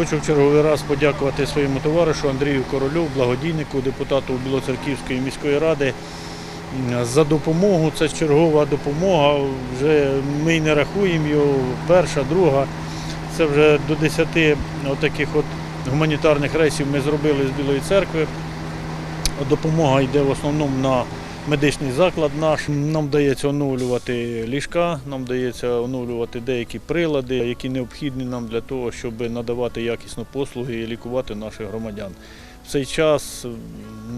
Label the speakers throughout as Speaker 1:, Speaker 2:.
Speaker 1: Хочу в черговий раз подякувати своєму товаришу Андрію Королю, благодійнику, депутату Білоцерківської міської ради за допомогу. Це чергова допомога. Вже ми не рахуємо його. Перша, друга. Це вже до 10 отаких от гуманітарних рейсів ми зробили з Білої церкви. Допомога йде в основному на медичний заклад наш. Нам вдається оновлювати ліжка, нам вдається оновлювати деякі прилади, які необхідні нам для того, щоб надавати якісну послуги і лікувати наших громадян. В цей час,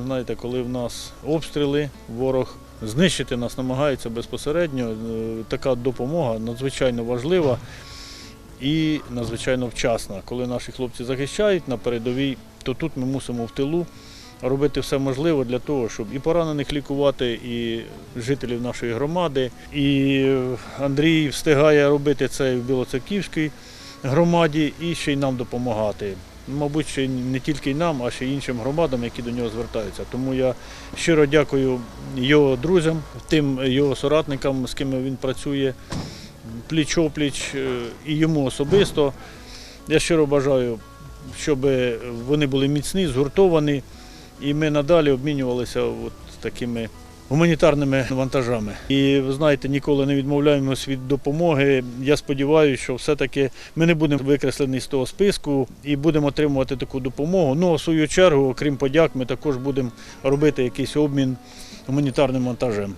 Speaker 1: знаєте, коли в нас обстріли, ворог знищити нас намагається безпосередньо, е, така допомога надзвичайно важлива і надзвичайно вчасна. Коли наші хлопці захищають на передовій, то тут ми мусимо в тилу робити все можливе для того, щоб і поранених лікувати, і жителів нашої громади. І Андрій встигає робити це в Білоцерківській громаді і ще й нам допомагати. Мабуть, ще не тільки нам, а ще й іншим громадам, які до нього звертаються. Тому я щиро дякую його друзям, тим його соратникам, з ким він працює пліч-опліч е, і йому особисто. Я щиро бажаю, щоб вони були міцні, згуртовані, і ми надалі обмінювалися от такими гуманітарними вантажами. І ви знаєте, ніколи не відмовляємося від допомоги. Я сподіваюся, що все-таки ми не будемо викреслені з того списку і будемо отримувати таку допомогу. Ну, в свою чергу, окрім подяк, ми також будемо робити якийсь обмін гуманітарним вантажем.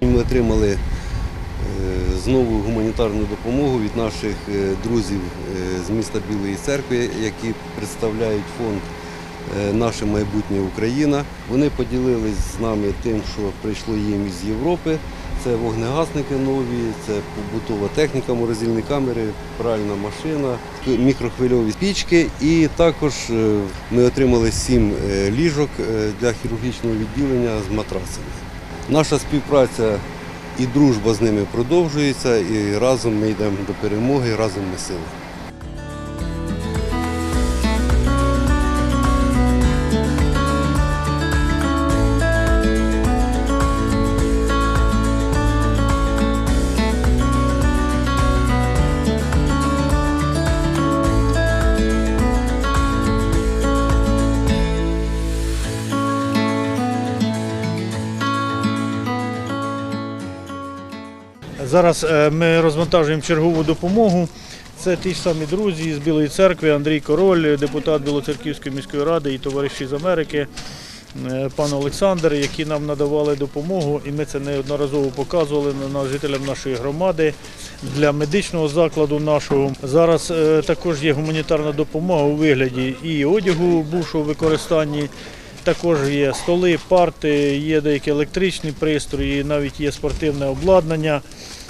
Speaker 2: Ми отримали знову гуманітарну допомогу від наших е, друзів е, з міста Білої церкви, які представляють фонд е, Наше майбутнє Україна. Вони поділились з нами тим, що прийшло їм із Європи. Це вогнегасники нові, це побутова техніка, морозильні камери, пральна машина, мікрохвильові пічки. І також ми отримали сім ліжок для хірургічного відділення з матрасами. Наша співпраця і дружба з ними продовжується, і разом ми йдемо до перемоги, разом ми сила.
Speaker 1: Зараз е, ми розвантажуємо чергову допомогу. Це ті ж самі друзі з Білої церкви, Андрій Король, депутат Білоцерківської міської ради і товариші з Америки, е, пан Олександр, які нам надавали допомогу, і ми це неодноразово показували жителям нашої громади для медичного закладу нашого. Зараз е, також є гуманітарна допомога у вигляді і одягу бувшого використанні. Також є столи, парти, є деякі електричні пристрої, навіть є спортивне обладнання,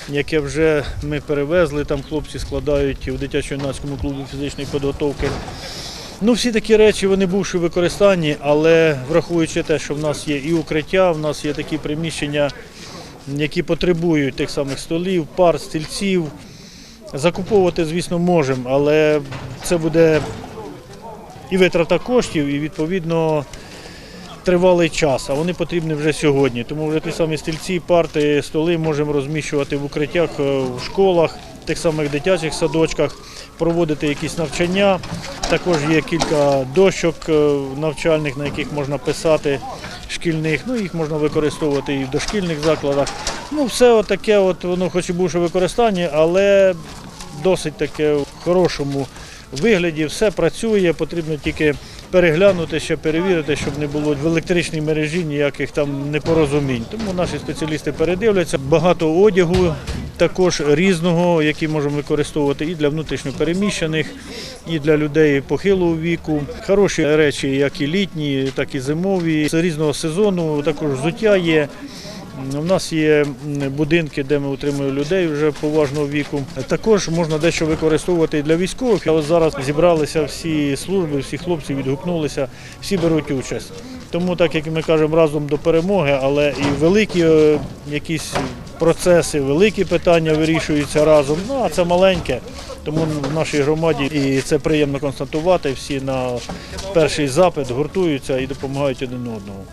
Speaker 1: яке вже ми перевезли. Там хлопці складають в дитячо-юнацькому клубі фізичної підготовки. Ну, всі такі речі вони бувши в використанні, але враховуючи те, що в нас є і укриття, в нас є такі приміщення, які потребують тих самих столів, пар, стільців. Закуповувати, звісно, можемо, але це буде і витрата коштів, і відповідно тривалий час, а вони потрібні вже сьогодні. Тому вже ті самі стільці, парти, столи можемо розміщувати в укриттях е, в школах, тих самих дитячих садочках, проводити якісь навчання. Також є кілька дощок е, навчальних, на яких можна писати шкільних. Ну, їх можна використовувати і в дошкільних закладах. Ну, все таке, от воно хоч і бувше використання, але досить таке в хорошому вигляді. Все працює, потрібно тільки переглянути, ще перевірити, щоб не було в електричній мережі ніяких там непорозумінь. Тому наші спеціалісти передивляться. Багато одягу також різного, який можемо використовувати і для внутрішньопереміщених, і для людей похилого віку. Хороші речі, як і літні, так і зимові. З різного сезону також взуття є. У нас є будинки, де ми утримуємо людей вже поважного віку. Також можна дещо використовувати і для військових. Ось зараз зібралися всі служби, всі хлопці відгукнулися, всі беруть участь. Тому, так як ми кажемо, разом до перемоги, але і великі е, якісь процеси, великі питання вирішуються разом. Ну а це маленьке. Тому в нашій громаді і це приємно констатувати. Всі на перший запит гуртуються і допомагають один одному.